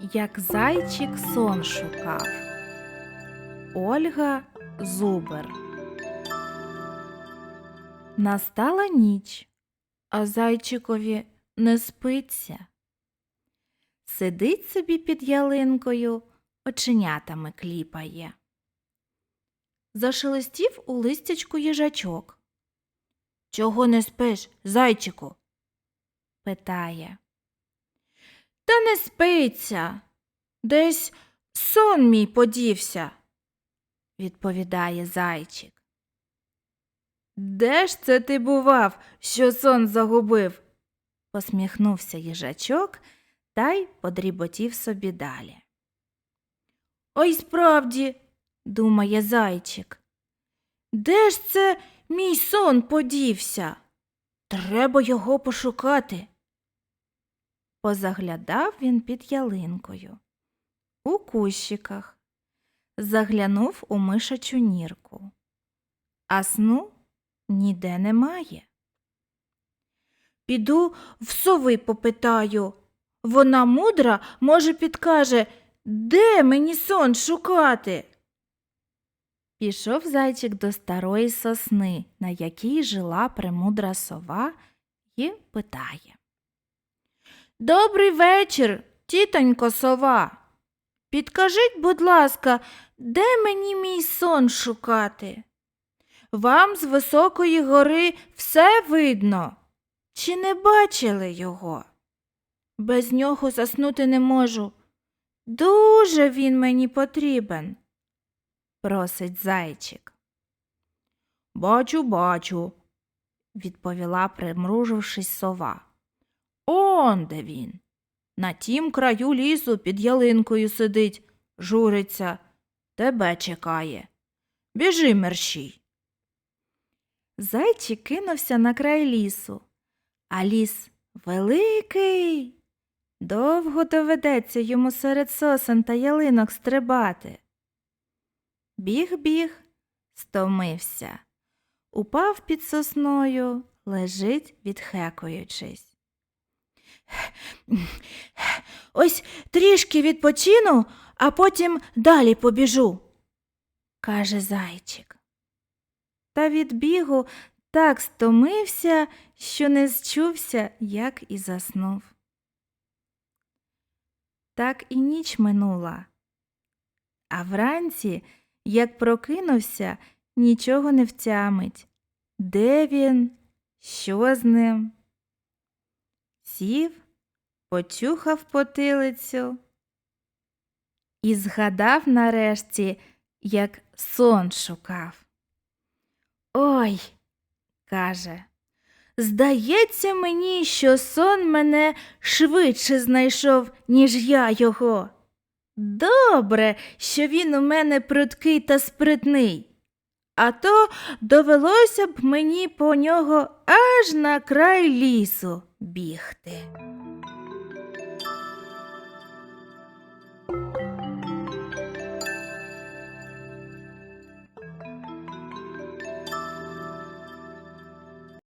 Як зайчик сон шукав. Ольга Зубер. Настала ніч, а зайчикові не спиться. Сидить собі під ялинкою, оченятами кліпає. Зашелестів у листячку їжачок. Чого не спиш, зайчику? питає. Та не спиться. Десь сон мій подівся, відповідає зайчик. Де ж це ти бував, що сон загубив? посміхнувся їжачок та й подріботів собі далі. Ой справді, думає зайчик. Де ж це мій сон подівся? Треба його пошукати. Позаглядав він під ялинкою, у кущиках, заглянув у мишачу нірку, а сну ніде немає. Піду в сови попитаю. Вона мудра, може, підкаже, де мені сон шукати. Пішов зайчик до старої сосни, на якій жила премудра сова, і питає. Добрий вечір, тітонько сова. Підкажіть, будь ласка, де мені мій сон шукати? Вам з високої гори все видно. Чи не бачили його? Без нього заснути не можу. Дуже він мені потрібен, просить зайчик. Бачу, бачу, відповіла, примружившись сова. Он де він. На тім краю лісу під ялинкою сидить, журиться, тебе чекає. Біжи, мерщій. Зайчик кинувся на край лісу, а ліс великий. Довго доведеться йому серед сосен та ялинок стрибати. Біг-біг, стомився. Упав під сосною, лежить, відхекуючись. Ось трішки відпочину, а потім далі побіжу, каже зайчик. Та від бігу так стомився, що не зчувся, як і заснув. Так і ніч минула. А вранці, як прокинувся, нічого не втямить. Де він? Що з ним? Сів, почухав потилицю і згадав нарешті, як сон шукав. Ой, каже, здається мені, що сон мене швидше знайшов, ніж я його. Добре, що він у мене прудкий та спритний, а то довелося б мені по нього аж на край лісу бігти.